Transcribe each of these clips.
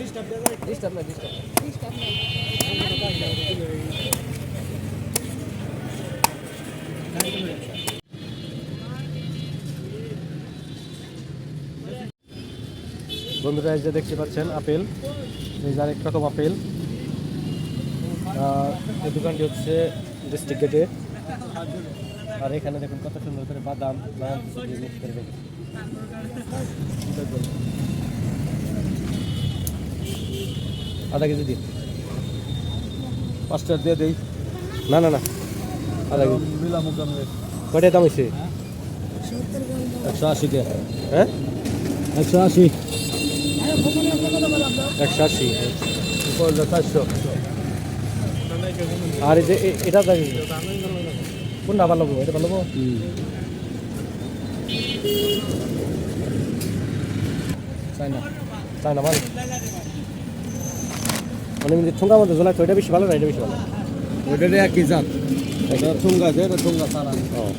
Disturb বন্ধুরা, এই যে দেখতে পাচ্ছেন আপেল। এই আরেক রকম আপেল। এই দোকানটি হচ্ছে ডিস্ট্রিক্ট গেটে আর এখানে দেখুন কত সুন্দর করে বাদাম নানান কিছু আধা কেজি দিন পাঁচটা দিয়ে দিই। না না না। আধা কেজি। কয়টা দাম হয়েছে একশো আশি হ্যাঁ? একশো আশি। একশো আশি। চারশো। আর যে এটা দেখ কোনটা ভালো এটা ভালো চাই না চাই না ভালো মানে এমনি ঠোঙ্গা মধ্যে ওইটা বেশি ভালো না এটা বেশি ভালো। ওইটা একই জাত। এটা ঠুঙ্গা আছে এটা ঠুঙ্গা সারা। ও।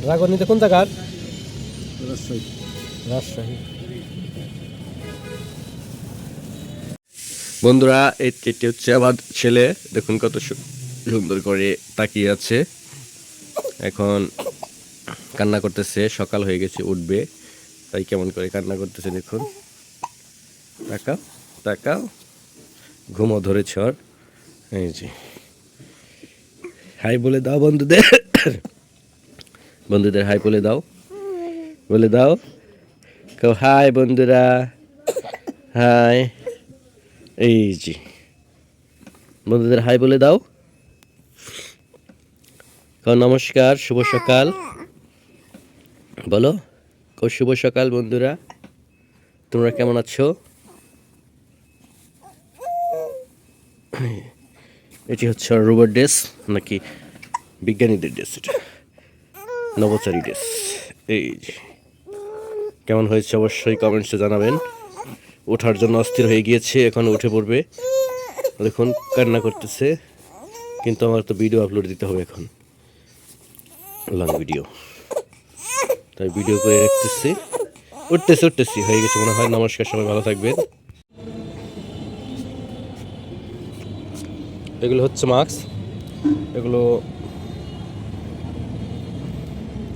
ড্রাগন নিতে কোন জায়গার? রাজশাহী। রাজশাহী। বন্ধুরা এই এটি হচ্ছে আমার ছেলে। দেখুন কত সু- সুন্দর করে তাকিয়ে আছে। এখন কান্না করতেছে সকাল হয়ে গেছে উঠবে। তাই কেমন করে কান্না করতেছে দেখুন। তাকাও তাকাও। ঘুমো ধরেছ ওর। এই যে। হাই বলে দাও বন্ধুদের। বন্ধুদের হাই বলে দাও। বলে দাও। কেউ হাই বন্ধুরা। হাই। এই যে। বন্ধুদের হাই বলে দাও। নমস্কার, শুভ সকাল। বলো। কও শুভ সকাল, বন্ধুরা। তোমরা কেমন আছো? এটি হচ্ছে রোবট ড্রেস নাকি বিজ্ঞানীদের ড্রেস এটা। নবচারী ড্রেস এই কেমন হয়েছে অবশ্যই কমেন্টসে জানাবেন। ওঠার জন্য অস্থির হয়ে গিয়েছে, এখন উঠে পড়বে। দেখুন, কান্না করতেছে, কিন্তু আমার তো ভিডিও আপলোড দিতে হবে এখন। লং ভিডিও তাই ভিডিও করে রাখতেছি। উঠতেছি উঠতেছি, হয়ে গেছে মনে হয়। নমস্কার, সবাই ভালো থাকবেন। এগুলো হচ্ছে মাস্ক। এগুলো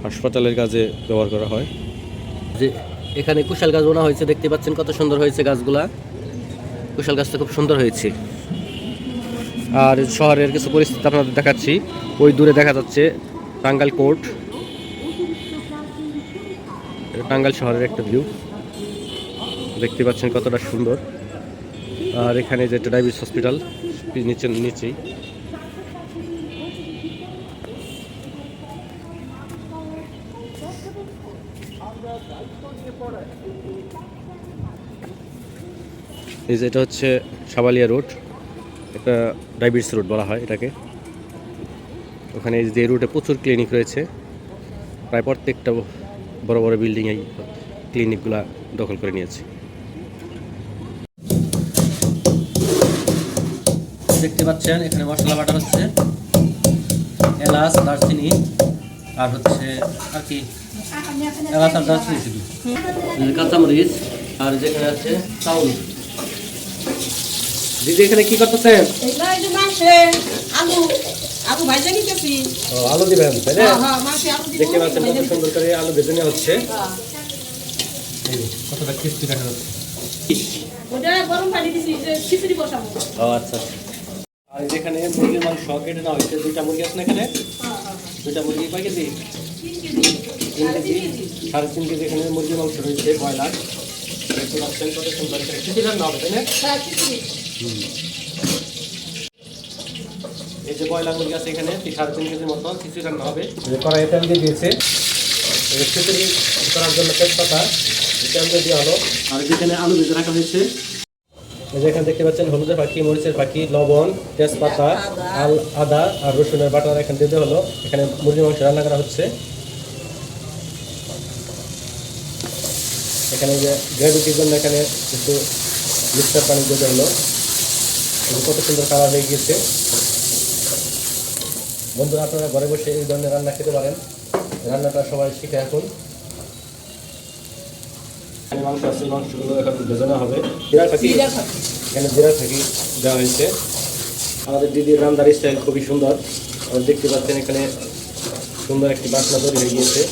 হাসপাতালের কাজে ব্যবহার করা হয়। যে এখানে কুশাল গাছ বোনা হয়েছে, দেখতে পাচ্ছেন কত সুন্দর হয়েছে গাছগুলা। কুশাল গাছটা খুব সুন্দর হয়েছে। আর শহরের কিছু পরিস্থিতি আপনাদের দেখাচ্ছি। ওই দূরে দেখা যাচ্ছে টাঙ্গাইল কোর্ট। টাঙ্গাইল শহরের একটা ভিউ দেখতে পাচ্ছেন কতটা সুন্দর। আর এখানে যেটা ডায়াবেটিস হসপিটাল নিচে, নিচেই। এই যে এটা হচ্ছে সাবালিয়া রোড, একটা ডায়াবেটিস রোড বলা হয় এটাকে। ওখানে যে রুটে প্রচুর ক্লিনিক রয়েছে। প্রায় প্রত্যেকটা বড় বড় বিল্ডিং এই ক্লিনিকগুলা দখল করে নিয়েছে। দেখতে পাচ্ছেন এখানে মশলা বাটা হচ্ছে। এলাচ দারচিনি আর হচ্ছে আর কি? এলাচ আর দারচিনি শুধু। কাঁচামরিচ আর যেখানে আছে চাউল। দিদি এখানে কি করতেছেন? আলু। আলু ভাজা নিতেছি ও, আলু দিবেন তাই না? হ্যাঁ হ্যাঁ আলু দেখতে পাচ্ছেন কত সুন্দর করে আলু ভেজে নেওয়া হচ্ছে। হ্যাঁ। কতটা ক্রিস্পি দেখা যাচ্ছে। ওটা গরম পানি দিছি যে খিচুড়ি বসাবো। ও আচ্ছা আর যেখানে মুরগির মাংস কেটে নেওয়া হয়েছে দুইটা মুরগি আছে না এখানে? দুইটা মুরগি কয় কেজি? তিন কেজি। সাড়ে তিন কেজি। এখানে মুরগির মাংস রয়েছে ব্রয়লার। দেখতে পাচ্ছেন কত সুন্দর এখানে খিচুড়ি রান্না হবে তাই না? হ্যাঁ খিচুড়ি। এই যে ব্রয়লার মুরগি আছে এখানে সাড়ে তিন কেজির মতো খিচুড়ি রান্না হবে। কড়াই তেল দিয়ে দিয়েছে। খিচুড়ি করার জন্য তেজপাতা তেল দিয়ে দেওয়া হলো আর যেখানে আলু ভেজে রাখা হয়েছে। এই যে এখানে দেখতে পাচ্ছেন হলুদের পাখি মরিচের পাখি লবণ তেজপাতা আল আদা আর রসুনের বাটার এখানে দেওয়া হলো। এখানে মুরগির মাংস রান্না করা হচ্ছে। এখানে যে গ্রেভিটির জন্য এখানে একটু মিক্সার পানি দেওয়া হলো। কত সুন্দর কালার হয়ে গিয়েছে। বন্ধুরা আপনারা ঘরে বসে এই ধরনের রান্না খেতে পারেন। রান্নাটা সবাই শিখে এখন। মাংস হবে। এখানে দেওয়া হয়েছে। আমাদের দিদির খুবই সুন্দর। দেখতে পাচ্ছেন এখানে সুন্দর একটি হয়ে গিয়েছে।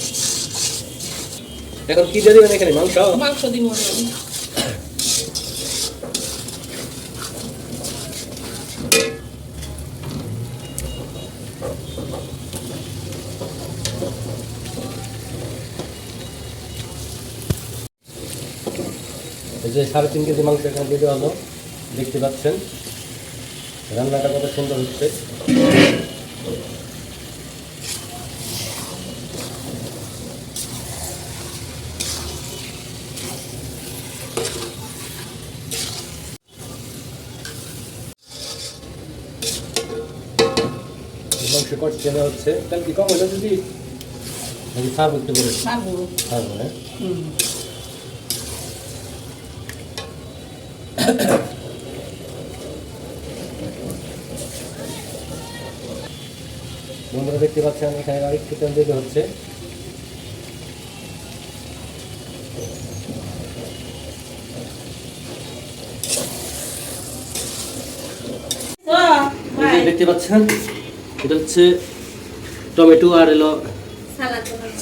এখন কি এখানে মাংস? এই যে সাড়ে তিন কেজি মাংস এখানে দিয়ে দেওয়া হলো দেখতে পাচ্ছেন। রান্নাটা কত সুন্দর হচ্ছে। মাংস কট চেনে হচ্ছে। তাহলে কি কম হলো দিদি? নাকি সার সার হ্যাঁ? বন্ধুরা দেখতে পাচ্ছেন এখানে আরেকটু তেল দিতে হচ্ছে দেখতে পাচ্ছেন এটা হচ্ছে টমেটো আর এলো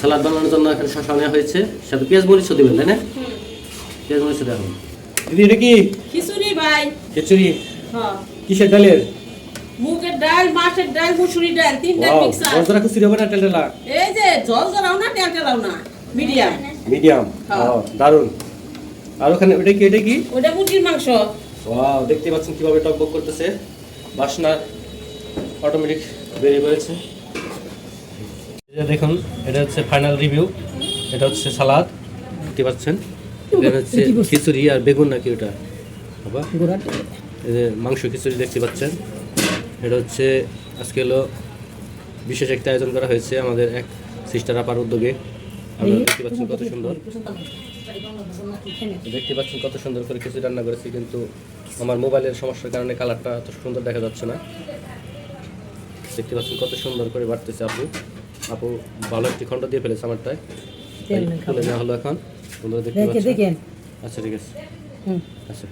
সালাদ বানানোর জন্য এখানে শসা নেওয়া হয়েছে। সাথে পেঁয়াজ মরিচও দেবেন তাই না? পেঁয়াজ মরিচও দেওয়া হবে। দিদি এটা কি? খিচুড়ি ভাই। খিচুড়ি? হ্যাঁ। কিসের ডালের? মুগের ডাল মাছের ডাল মুসুরি ডাল তিনটা মিক্সার। বন্ধুরা খিচুড়ি হবে না টেলটেলা এই যে জল জলাও না তেল তেলাও না। মিডিয়াম। মিডিয়াম। হ্যাঁ। দারুণ আর ওখানে ওটা কি এটা কি? ওটা মুরগির মাংস। ওয়াও দেখতে পাচ্ছেন কীভাবে টকবক করতেছে। বাসনা অটোমেটিক বেরিয়ে পড়েছে। দেখুন এটা হচ্ছে ফাইনাল রিভিউ এটা হচ্ছে সালাদ। দেখতে পাচ্ছেন। হচ্ছে খিচুড়ি আর বেগুন নাকি ওটা? বাবা। মাংস খিচুড়ি দেখতে পাচ্ছেন। এটা হচ্ছে আজকে হলো বিশেষ একটা আয়োজন করা হয়েছে আমাদের এক সিস্টার আপার উদ্যোগে। আপনারা দেখতে পাচ্ছেন কত সুন্দর। দেখতে পাচ্ছেন। কত সুন্দর করে খিচুড়ি রান্না করেছি কিন্তু আমার মোবাইলের সমস্যার কারণে কালারটা এত সুন্দর দেখা যাচ্ছে না। দেখতে পাচ্ছেন কত সুন্দর করে বাড়তেছে আপু। আপু ভালো একটি খণ্ড দিয়ে ফেলেছে আমারটায়। তাই তুলে নেওয়া হলো এখন। বন্ধুরা দেখতে পাচ্ছেন? আচ্ছা ঠিক আছে। আচ্ছা।